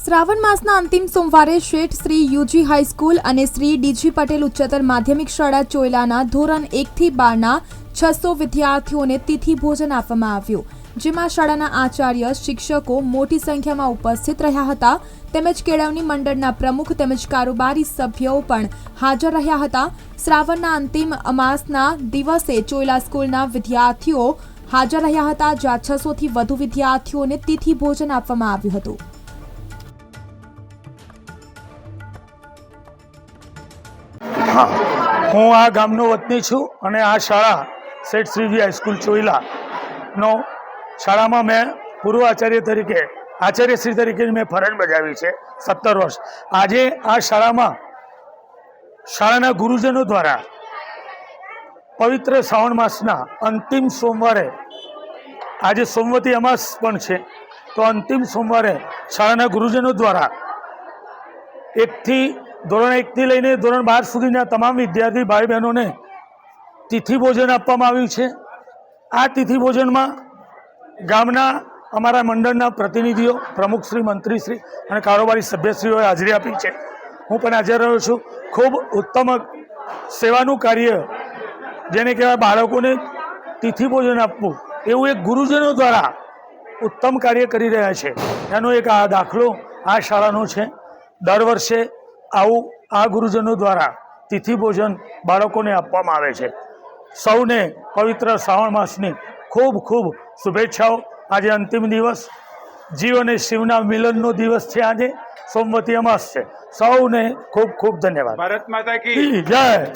શ્રાવણ માસના અંતિમ સોમવારે શેઠ શ્રી યુજી હાઈસ્કૂલ અને શ્રી ડીજી પટેલ ઉચ્ચતર માધ્યમિક શાળા ચોયલાના ધોરણ એકથી બારના છસો વિદ્યાર્થીઓને તિથિ ભોજન આપવામાં આવ્યું, જેમાં શાળાના આચાર્ય, શિક્ષકો મોટી સંખ્યામાં ઉપસ્થિત રહ્યા હતા. તેમજ કેળવણી મંડળના પ્રમુખ તેમજ કારોબારી સભ્યો પણ હાજર રહ્યા હતા. શ્રાવણના અંતિમ અમાસના દિવસે ચોયલા સ્કૂલના વિદ્યાર્થીઓ હાજર રહ્યા હતા, જ્યાં છસોથી વધુ વિદ્યાર્થીઓને તિથિ ભોજન આપવામાં આવ્યું હતું. હા. હું આ ગામનો વતની છું અને આ શાળા શેઠ શ્રીજી હાઈસ્કૂલ ચોઈલાનો શાળામાં મેં પૂર્વ આચાર્ય તરીકે આચાર્યશ્રી તરીકે મેં ફરજ બજાવી છે સત્તર વર્ષ. આજે આ શાળામાં શાળાના ગુરુજનો દ્વારા પવિત્ર શ્રાવણ માસના અંતિમ સોમવારે, આજે સોમવતી અમાસ પણ છે, તો અંતિમ સોમવારે શાળાના ગુરુજનો દ્વારા એકથી ધોરણ એકથી લઈને ધોરણ બાર સુધીના તમામ વિદ્યાર્થી ભાઈ બહેનોને તિથિ ભોજન આપવામાં આવ્યું છે. આ તિથિ ભોજનમાં ગામના અમારા મંડળના પ્રતિનિધિઓ પ્રમુખશ્રી મંત્રીશ્રી અને કારોબારી સભ્યશ્રીઓએ હાજરી આપી છે. હું પણ હાજર રહ્યો છું. ખૂબ ઉત્તમ સેવાનું કાર્ય જેને કહેવાય બાળકોને તિથિ ભોજન આપવું. એવું એક ગુરુજનો દ્વારા ઉત્તમ કાર્ય કરી રહ્યા છે. એનો એક આ દાખલો આ શાળાનો છે. દર વર્ષે આવું આ ગુરુજનો દ્વારા તિથિ ભોજન બાળકોને આપવામાં આવે છે. સૌને પવિત્ર શ્રાવણ માસની ખૂબ ખૂબ શુભેચ્છાઓ. આજે અંતિમ દિવસ. જીવ અને શિવના મિલનનો દિવસ છે આજે. સોમવતી અમાસ છે. સૌને ખૂબ ખૂબ ધન્યવાદ. ભારત માતા કી જય.